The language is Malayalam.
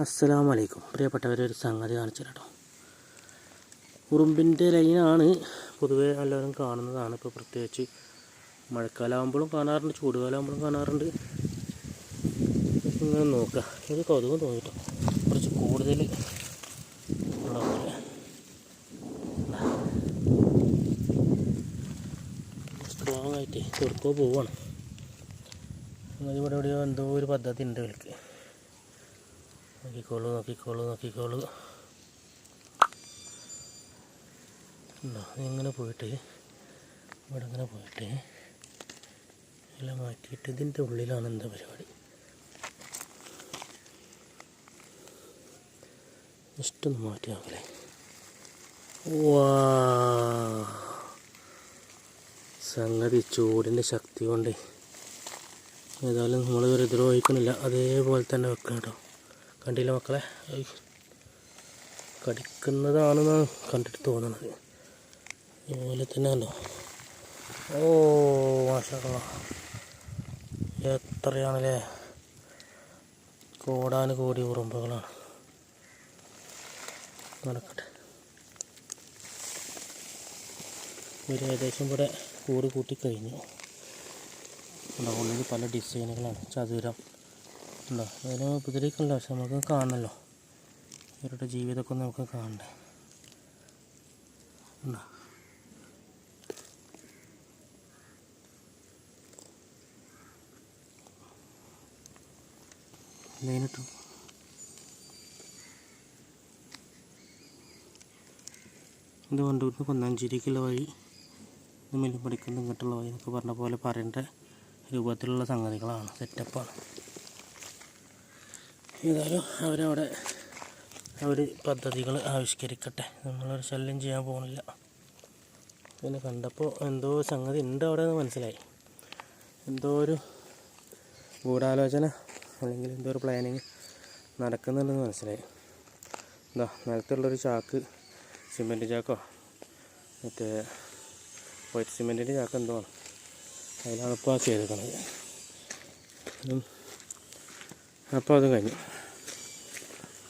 അസ്സലാമു വലൈക്കും പ്രിയപ്പെട്ടവരെ ഒരു സംഗതി കാണിച്ചു കേട്ടോ ഉറുമ്പിന്റെ ലൈനാണ് പൊതുവേ എല്ലാവരും കാണുന്നതാണ്. ഇപ്പോൾ പ്രത്യേകിച്ച് മഴക്കാലമാകുമ്പോഴും കാണാറുണ്ട് ചൂടുകാലമാകുമ്പോഴും കാണാറുണ്ട്. ഇങ്ങനെ നോക്കുക ഇത് കൗതുകം തോന്നിട്ടോ. കുറച്ച് കൂടുതൽ സ്ട്രോങ് ആയിട്ട് ചെറുക്കോ പോവാണ്. ഇവിടെ എവിടെയോ എന്തോ ഒരു പദ്ധതി ഉണ്ട് ഇവർക്ക്. നോക്കിക്കോളൂ നോക്കിക്കോളൂ നോക്കിക്കോളൂ ഇങ്ങനെ പോയിട്ട് ഇവിടെ ഇങ്ങനെ പോയിട്ട് എല്ലാം മാറ്റിയിട്ട് ഇതിന്റെ ഉള്ളിലാണ് എന്താ പരിപാടി. ഇഷ്ടൊന്ന് മാറ്റി നോക്കലേ. സംഗതി ചൂടിന്റെ ശക്തി കൊണ്ട്. ഏതായാലും നമ്മൾ ഒരു ദ്രോഹിക്കണില്ല അതേപോലെ തന്നെ വെക്കണം കേട്ടോ. കണ്ടില്ല മക്കളെ. കടിക്കുന്നതാണെന്നാണ് കടിക്കുന്നതാണെന്ന് കണ്ടിട്ട് തോന്നുന്നത് ഇതുപോലെ തന്നെ അല്ലോ ഓ മാഷാ എത്രയാണല്ലേ. കോടാന് കോടി ഉറുമ്പുകളാണ്. നടക്കട്ടെ. ഒരു ഏകദേശം ഇവിടെ കൂട് കൂട്ടി കഴിഞ്ഞു. ഉണ്ടോ ഉള്ളിൽ പല ഡിസൈനുകളാണ്. ചതുരം ഉണ്ടോ? ഏതായാലും ഉപദ്രവിക്കണല്ലോ പക്ഷെ നമുക്ക് കാണണമല്ലോ ഇവരുടെ ജീവിതമൊക്കെ ഒന്ന് നമുക്ക് കാണണ്ടേ? ഉണ്ടോ? ലൈനിട്ടു ഇത് വണ്ടൂരിന് കൊന്നാഞ്ചേരിക്കുള്ള വഴി. ഇത് മെല്ലിപ്പടിക്കുന്ന ഇങ്ങോട്ടുള്ള വഴി എന്നൊക്കെ പറഞ്ഞ പോലെ പറയേണ്ട രൂപത്തിലുള്ള സംഗതികളാണ് സെറ്റപ്പാണ് ഏതായാലും അവരവിടെ അവർ പദ്ധതികൾ ആവിഷ്കരിക്കട്ടെ. നമ്മളൊരു ശല്യം ചെയ്യാൻ പോകുന്നില്ല പിന്നെ കണ്ടപ്പോൾ എന്തോ സംഗതി ഉണ്ട് അവിടെ എന്ന് മനസ്സിലായി. എന്തോ ഒരു ഗൂഢാലോചന അല്ലെങ്കിൽ എന്തോ ഒരു പ്ലാനിങ് നടക്കുന്നുണ്ടെന്ന് മനസ്സിലായി. എന്താ നിലത്തുള്ളൊരു ചാക്ക് സിമെന്റ് ചാക്കോ? മറ്റേ വൈറ്റ് സിമെന്റിന്റെ ചാക്ക് എന്തോ ആണ്. അതിലാണ് ഇപ്പോൾ ചെയ്തേക്കണത്. ഉം. അപ്പോൾ അത് കഴിഞ്ഞു.